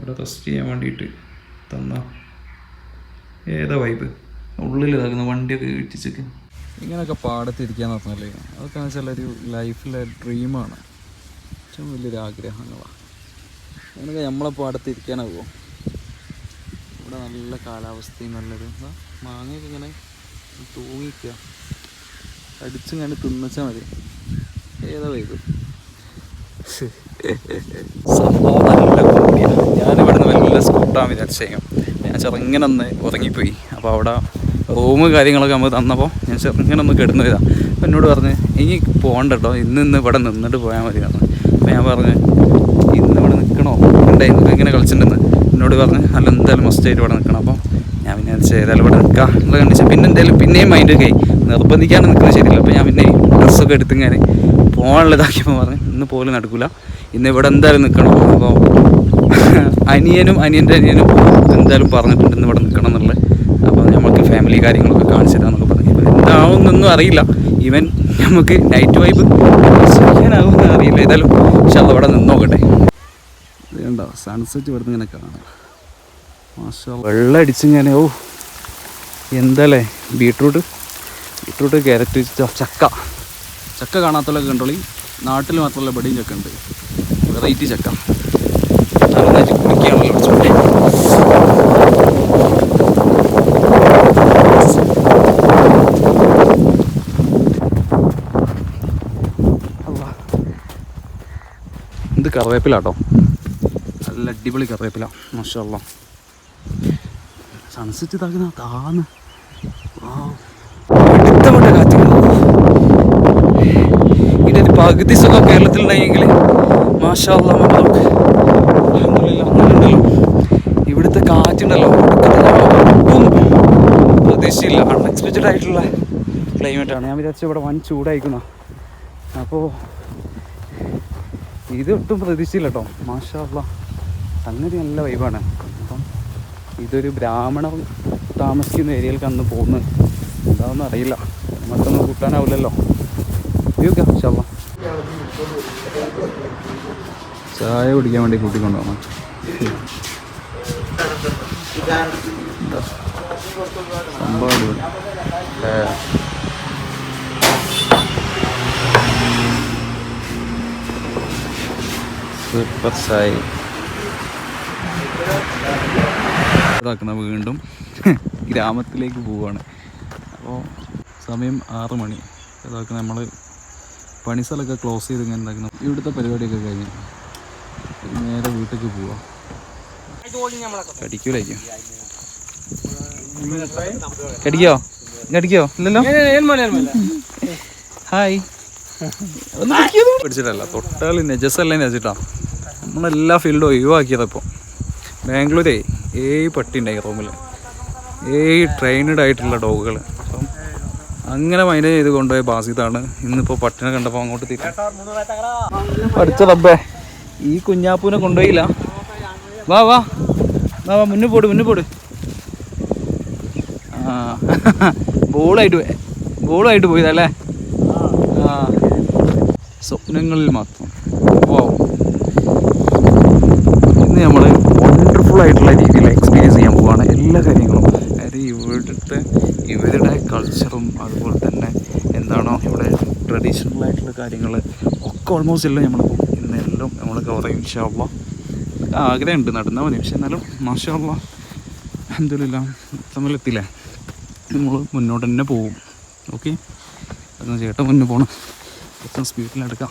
ഇവിടെ റെസ്റ്റ് ചെയ്യാൻ വേണ്ടിയിട്ട് തന്ന. ഏതാ വൈബ് ഉള്ളിൽ ഇതാക്കുന്ന വണ്ടിയൊക്കെ ഇട്ടിച്ചൊക്കെ ഇങ്ങനെയൊക്കെ പാടത്തിരിക്കാന്ന് പറഞ്ഞാൽ അതൊക്കെ വെച്ചാൽ ഒരു ലൈഫിലെ ഡ്രീമാണ് ഏറ്റവും വലിയൊരു ആഗ്രഹങ്ങളാണ് അങ്ങനെയൊക്കെ നമ്മളെ പാടത്തിരിക്കാനാവുമോ ഇവിടെ നല്ല കാലാവസ്ഥയും നല്ലൊരു എന്താ മാങ്ങയൊക്കെ ഇങ്ങനെ തൂങ്ങിക്കുക അടിച്ചിങ്ങനെ തിന്നച്ചാൽ മതി. ഏതാ വൈബ് സംഭവം നല്ല കോമഡിയാണ് ഞാനിവിടെ നിന്ന് സ്കൂട്ടാൻ വിചാരിച്ചേക്കും ഞാൻ ചെറുങ്ങനെ ഒന്ന് ഉറങ്ങിപ്പോയി. അപ്പോൾ അവിടെ റൂമ് കാര്യങ്ങളൊക്കെ നമ്മൾ തന്നപ്പോൾ ഞാൻ ചെറുങ്ങനെ ഒന്ന് കിടന്നു ഇതാ. അപ്പോൾ എന്നോട് പറഞ്ഞ് ഇനി പോകണ്ട കേട്ടോ ഇന്ന് ഇന്ന് ഇവിടെ നിന്നിട്ട് പോയാൽ മതി. പറഞ്ഞു അപ്പോൾ ഞാൻ പറഞ്ഞു ഇന്ന് ഇവിടെ നിൽക്കണോ ഉണ്ടേ ഇന്നൊക്കെ ഇങ്ങനെ കളിച്ചിട്ടുണ്ടെന്ന് എന്നോട് പറഞ്ഞ് അല്ല എന്തായാലും മസ്റ്റായിട്ട് ഇവിടെ നിൽക്കണം അപ്പോൾ ഞാൻ പിന്നെ ഏതായാലും ഇവിടെ നിൽക്കാം എന്നുള്ള കണ്ടിച്ച് പിന്നെ എന്തായാലും പിന്നെയും മൈൻഡ് ഒക്കെ നിർബന്ധിക്കാണ്ട് നിൽക്കുന്നത് ശരിയല്ല. അപ്പോൾ ഞാൻ പിന്നെ ഡ്രസ്സൊക്കെ എടുത്തിങ്ങനെ പോകാനുള്ളതാക്കിയപ്പോൾ പറഞ്ഞു. ഇന്ന് പോലും നടക്കില്ല ഇന്ന് ഇവിടെ എന്തായാലും നിൽക്കണം. അപ്പോൾ അനിയനും അനിയന്റെ അനിയനും എന്തായാലും പറഞ്ഞിട്ടുണ്ട് ഇന്ന് ഇവിടെ നിൽക്കണം എന്നുള്ളത്. അപ്പോൾ നമുക്ക് ഫാമിലി കാര്യങ്ങളൊക്കെ കാണിച്ചു പറഞ്ഞു. ഇപ്പോൾ എന്താവുന്നൊന്നും അറിയില്ല. ഈവൻ നമുക്ക് നൈറ്റ് വൈബ് ചെയ്യാനാവുമെന്ന് അറിയില്ല. ഏതായാലും പക്ഷെ അവിടെ നിന്നോക്കട്ടെ ഇത് കണ്ടോ? സൺസെറ്റ് ഇവിടെ ഇങ്ങനെ കാണാം. മാഷാ അടിച്ച് ഞാൻ ഓ എന്താല്ലേ ബീട്രൂട്ട്. ബീട്രൂട്ട് ക്യാരറ്റ് ചക്ക. ചക്ക കാണാത്തുള്ള കണ്ടോളി. നാട്ടിൽ മാത്രമല്ല ബടിയും ചക്ക. ഉണ്ട് വെറൈറ്റി ചക്ക. നന്നായിട്ട് ഇത് കറിവേപ്പിലാട്ടോ നല്ല അടിപൊളി കറിവേപ്പില. മാഷല്ല സൺസെറ്റ് ഇതാക്കുന്ന താന്ന്. എടുത്തപ്പെട്ട പകുതി സുഖം കേരളത്തിൽ ഉണ്ടായെങ്കിൽ നമുക്ക് അൽഹംദുലില്ലാ, അങ്ങനെയുണ്ടല്ലോ ഇവിടുത്തെ കാറ്റുണ്ടല്ലോ ഒട്ടും പ്രതീക്ഷയില്ല. അൺഎക്സ്പെക്റ്റഡ് ആയിട്ടുള്ള ക്ലൈമറ്റ് ആണ്. ഞാൻ വിചാരിച്ചു ഇവിടെ വൻ ചൂടായിരിക്കുന്ന. അപ്പോൾ ഇത് ഒട്ടും പ്രതീക്ഷയില്ല കേട്ടോ. മാഷാ സംഗതി നല്ല വൈബാണ് അപ്പം ഇതൊരു ബ്രാഹ്മണ താമസിക്കുന്ന ഏരിയയിലേക്ക് അന്ന് പോകുന്നത്. എന്താണെന്ന് അറിയില്ല നമുക്കൊന്നും കൂട്ടാനാവില്ലല്ലോ. ഉപയോഗിക്കാം ശാള്ള ചായ കുടിക്കാൻ വേണ്ടി കൂട്ടിക്കൊണ്ടുപോകണം? സംഭവം. സൂപ്പർ ചായ ഇതാക്കുന്ന വീണ്ടും ഗ്രാമത്തിലേക്ക് പോവുകയാണ് അപ്പോൾ സമയം ആറ് മണി ഇതാക്കുന്ന നമ്മൾ പണി സ്ഥലമൊക്കെ ക്ലോസ് ചെയ്ത് ഇങ്ങനെ എന്താക്കുന്നു ഇവിടുത്തെ പരിപാടിയൊക്കെ കഴിഞ്ഞ് നേരെ വീട്ടിലേക്ക് പോവാം. കടിക്കൂലായിരിക്കും. കടിക്കോ? കടിക്കോ ഇല്ലല്ലോ? ഹായ് ഒന്ന് പിടിച്ചിട്ടല്ല. തൊട്ടാൽ നെജസല്ലേ നെജിട്ടാ നമ്മളെല്ലാ ഫീൽഡും ഒഴിവാക്കിയതപ്പോൾ ബാംഗ്ലൂരേ ഏഴ് പട്ടി ഉണ്ടായി റൂമിൽ ഏഴ് ട്രെയിനഡ് ആയിട്ടുള്ള ഡോഗുകൾ അങ്ങനെ മൈൻഡ് ചെയ്ത് കൊണ്ടുപോയ ബാസിതാണ്. ഇന്നിപ്പോൾ പട്ടിനെ കണ്ടപ്പോൾ അങ്ങോട്ട് തിരിച്ചു പഠിച്ച റബ്ബേ ഈ കുഞ്ഞാപ്പൂനെ കൊണ്ടുപോയില്ല. വാ വാ. വാ വാ മുന്നു പോട് മുന്നേ പോട്. ആ ബോളായിട്ട് പോയി. ബോളായിട്ട് പോയതല്ലേ ആ. സ്വപ്നങ്ങളിൽ മാത്രം. വാ. ഇന്ന് നമ്മൾ വണ്ടർഫുൾ ആയിട്ടുള്ള രീതിയിൽ എക്സ്പീരിയൻസ് ചെയ്യാൻ പോവാണ്. എല്ലാ കാര്യങ്ങളും. അതായത് ഇവിടുത്തെ ഇവരുടെ കൾച്ചറും അതുപോലെ തന്നെ എന്താണോ ഇവിടെ ട്രഡീഷണൽ ആയിട്ടുള്ള കാര്യങ്ങൾ ഒക്കെ ഓൾമോസ്റ്റ് എല്ലാം നമ്മൾ ഇന്ന് എല്ലാം നമ്മൾ കവർ ചെയ്യും ഇൻഷാള്ള ആഗ്രഹമുണ്ട് നടന്നാൽ മതി പക്ഷേ എന്നാലും മാഷാള്ള അഹമ്മദില്ല തമ്മിലെത്തില്ലേ? നമ്മൾ മുന്നോട്ട് തന്നെ പോകും ഓക്കെ? അതൊന്ന് ചേട്ടൻ മുന്നേ പോകണം ഏറ്റവും സ്പീഡിലെടുക്കാം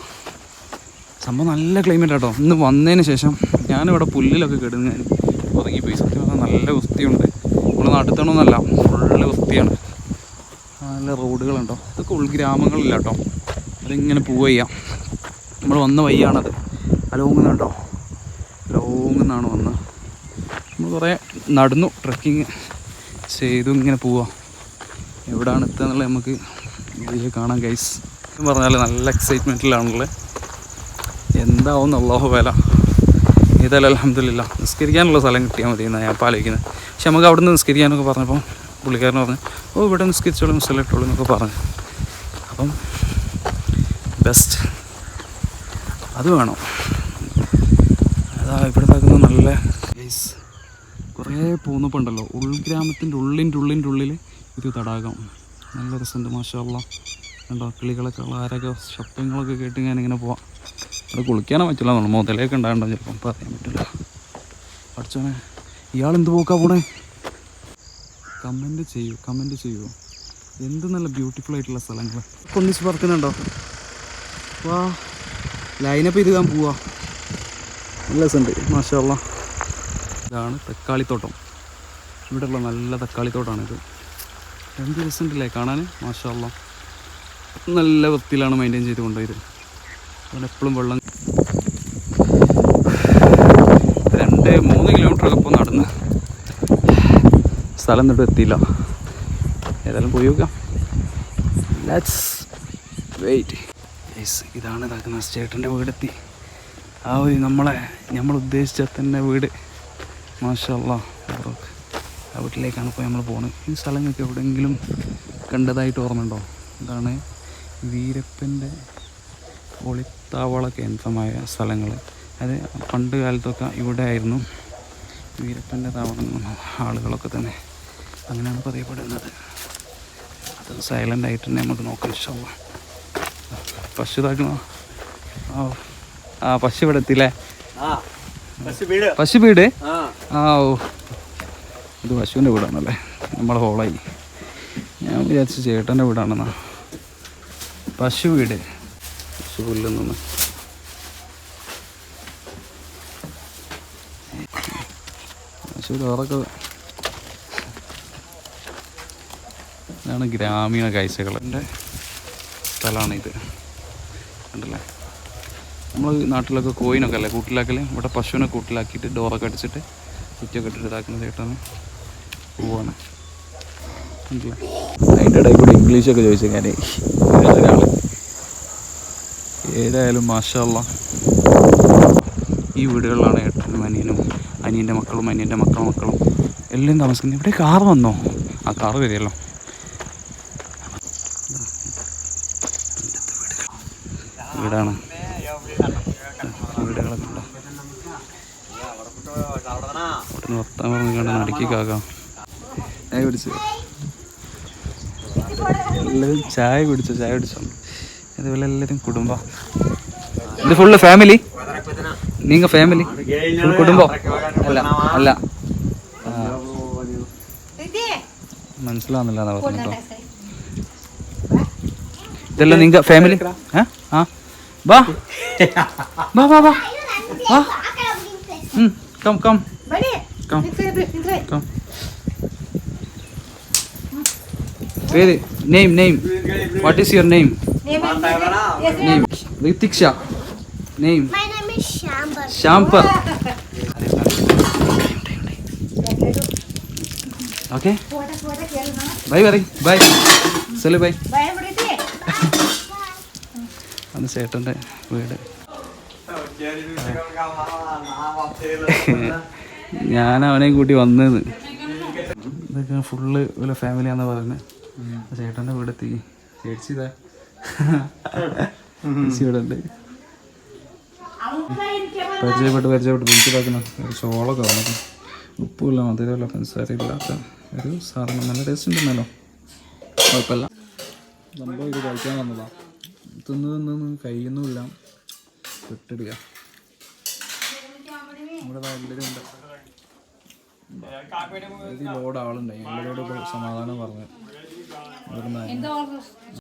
സംഭവം നല്ല ക്ലൈമറ്റ് ആട്ടോ. ഇന്ന് വന്നതിന് ശേഷം ഞാനിവിടെ പുല്ലിലൊക്കെ കിടന്ന് ഉറങ്ങിപ്പോയി സത്യം പറഞ്ഞാൽ നല്ല വൃത്തിയുണ്ട്. നമ്മുടെ നാട്ടിൽ തന്നൊന്നല്ല ഫുള്ള് വൃത്തിയാണ് നല്ല റോഡുകളുണ്ടോ? ഇതൊക്കെ ഉൾഗ്രാമങ്ങളില്ല കേട്ടോ. അതിങ്ങനെ പോവുക ചെയ്യാം. നമ്മൾ വന്ന വഴിയാണത്. അലോങ്ങുന്നുണ്ടോ? അലോങ്ങുന്നാണ് വന്ന് നമ്മൾ കുറേ നടന്നു ട്രക്കിങ് ചെയ്തു ഇങ്ങനെ പോവാം എവിടെയാണ് എത്തുക എന്നുള്ളത് നമുക്ക് ഇതിൽ കാണാം ഗൈസ് എന്ന് പറഞ്ഞാൽ നല്ല എക്സൈറ്റ്മെന്റിലാണുള്ളത് എന്താവും അള്ളാഹു വില. ഇതല്ല അലഹമില്ല നിസ്കരിക്കാനുള്ള സ്ഥലം കിട്ടിയാൽ മതി എന്നാണ് ഞാൻ ഇപ്പോൾ ആലോചിക്കുന്നത്. പക്ഷെ നമുക്ക് അവിടെ നിന്ന് നിസ്കരിക്കാനൊക്കെ പറഞ്ഞപ്പോൾ പുള്ളിക്കാരൻ പറഞ്ഞു ഓ ഇവിടെ നിന്ന് സ്കിച്ചോളും സെലക്ടോളും എന്നൊക്കെ പറഞ്ഞു. അപ്പം ബെസ്റ്റ് അത് വേണം. അതാ ഇവിടെ നിൽക്കുന്ന നല്ല ഗൈസ് കുറേ പോന്നപ്പോൾ ഉണ്ടല്ലോ ഉൾഗ്രാമത്തിന്റെ ഉള്ളിന്റെ ഉള്ളിന്റെ ഉള്ളിൽ ഇത് തടാകം. നല്ല രസമുണ്ട് മാഷാല്ല കണ്ടോ കിളികളൊക്കെ ഉള്ള ആരൊക്കെ ശബ്ദങ്ങളൊക്കെ കേട്ട് ഞാനിങ്ങനെ പോവാം. അവിടെ കുളിക്കാനോ പറ്റില്ല നമ്മൾ മുതലേക്ക് ഉണ്ടാകണ്ടോ ചിലപ്പം പറയാൻ പറ്റില്ല പഠിച്ചോനെ ഇയാൾ എന്ത് പോക്കാ പോണേ? കമന്റ് ചെയ്യൂ കമന്റ് ചെയ്യൂ. എന്ത് നല്ല ബ്യൂട്ടിഫുൾ ആയിട്ടുള്ള സ്ഥലങ്ങൾ ഒന്നിച്ച് പറക്കുന്നുണ്ടോ? വാ. ലൈനപ്പ് ചെയ്ത് ഞാൻ പോവാ. നല്ല രസമുണ്ട്. മാഷാള്ള ഇതാണ് തക്കാളിത്തോട്ടം ഇവിടെയുള്ള നല്ല തക്കാളിത്തോട്ടമാണിത് എന്ത് രസമുണ്ടല്ലേ കാണാൻ മാഷാള്ള നല്ല വൃത്തിയിലാണ് മെയിന്റെയിൻ ചെയ്ത് കൊണ്ടുപോയത്. അതിനെപ്പോഴും വെള്ളം രണ്ട് മൂന്ന് കിലോമീറ്റർ ഒക്കെ ഇപ്പോൾ നടന്ന് സ്ഥലം എന്നിട്ട് എത്തിയില്ല. ഏതായാലും പോയി നോക്കാം. ലെറ്റ്സ് വെയിറ്റ് ഇതാണ് ഇതാക്കുന്ന ചേട്ടന്റെ വീടെത്തി. ആ ഒരു നമ്മളെ നമ്മൾ ഉദ്ദേശിച്ച തന്നെ വീട്. മാഷല്ല ആ വീട്ടിലേക്കാണ് ഇപ്പോൾ നമ്മൾ പോകുന്നത് ഈ സ്ഥലങ്ങൾക്ക് എവിടെയെങ്കിലും കണ്ടതായിട്ട് ഓർമ്മയുണ്ടോ? ഇതാണ് വീരപ്പന്റെ ഒളിത്താവള കേന്ദ്രമായ സ്ഥലങ്ങൾ അത് പണ്ട് കാലത്തൊക്കെ ഇവിടെ ആയിരുന്നു. വീരപ്പന്റെ താവളങ്ങളും ആളുകളൊക്കെ തന്നെ. അങ്ങനെയാണ് പറയപ്പെടുന്നത്. അത് സൈലന്റ് ആയിട്ട് തന്നെ നമുക്ക് നോക്കാം ഇഷ്ടമുള്ള പശു ഇതാക്കണോ ആ ആ പശു ഇവിടെ എത്തില്ലേ പശു വീട്. ആ. ഓ. ഇത് പശുവിന്റെ വീടാണല്ലേ? നമ്മളെ ഹോളായി. ഞാൻ വിചാരിച്ചു ചേട്ടന്റെ വീടാണെന്നാ. പശു വീട്. പശു പുല്ലെന്നൊന്ന് നിന്ന്. പശു വേറൊക്കെ ഇതാണ് ഗ്രാമീണ കാഴ്ചകളുടെ സ്ഥലമാണിത്. സ്ഥലമാണ് ഇത് കണ്ടല്ലേ? നമ്മൾ നാട്ടിലൊക്കെ കോയിനൊക്കെ അല്ലേ കൂട്ടിലാക്കൽ ഇവിടെ പശുവിനെ കൂട്ടിലാക്കിയിട്ട് ഡോറൊക്കെ അടിച്ചിട്ട് കുറ്റിയൊക്കെ ഇട്ടിട്ട് ഇതാക്കുന്ന ചേട്ടാണ് പോവാണ്. കണ്ടില്ലേ? അതിന്റെ ഇടയിൽ കൂടി ഇംഗ്ലീഷൊക്കെ ചോദിച്ചു ഞാൻ ഒരാൾ ഏതായാലും മാഷല്ല ഈ വീടുകളിലാണ് ഏട്ടനും അനിയനും അനിയന്റെ മക്കളും അനിയന്റെ മക്കളും മക്കളും എല്ലാം താമസിക്കുന്നത്. ഇവിടെ കാർ വന്നോ? ആ കാർ വരികയല്ലോ. വീടാണ്. വീടുകളൊക്കെ ഉണ്ടോ അവിടെ നിർത്താൻ പറഞ്ഞു കണ്ട് നടുക്കി കാക്കാം. ചായ കുടിച്ചു? എല്ലാവരും ചായ കുടിച്ചോ? ചായ കുടിച്ചോ? അതുപോലെ എല്ലാവരും കുടുംബം. ഇത് ഫുള്ള് ഫാമിലി നീങ്ക ഫാമിലി ഫുൾ കുടുംബം? അല്ല അല്ല. മനസ്സിലാവുന്നില്ല എന്നാ ഇതെല്ലാം നിങ്ക ഫാമിലി ആ ആ? വാ. വാ വാ വാ. വാ. കം കം കം കം പേര് name name what is your name name name name. is Shambar. Shambar okay bye പറ ബൈ സെലു ബൈ അന്ന് ചേട്ടന്റെ വീട്. ഞാൻ അവനെയും കൂട്ടി വന്നേന്ന്. ഇതൊക്കെ ഫുള്ള് ഒരു ഫാമിലിയാന്ന് പറയുന്നത് ചേട്ടന്റെ വീടെത്തി. ചേച്ചി ഇതാ. ചേച്ചി ഇവിടെ ഉണ്ട് പരിചയപ്പെട്ട്. പരിചയപ്പെട്ട് പിടിച്ചിട്ടാക്കുന്ന ഒരു ചോളൊക്കെ വന്നത് ഉപ്പുമില്ല മധുരമില്ല പഞ്ചസാര ഇല്ലാത്ത ഒരു സാധനം. നല്ല ടേസ്റ്റ് ഉണ്ടെന്നല്ലോ കുഴപ്പമില്ല. സംഭവം ഇത് കഴിക്കാൻ വന്നതാ. തിന്ന് തിന്ന് കഴിയുന്നുമില്ല. വിട്ടിടുക നമ്മുടെ ഒരു ലോഡ് ആളുണ്ടായി. എല്ലാവരോടും ഇപ്പോൾ സമാധാനം പറഞ്ഞു.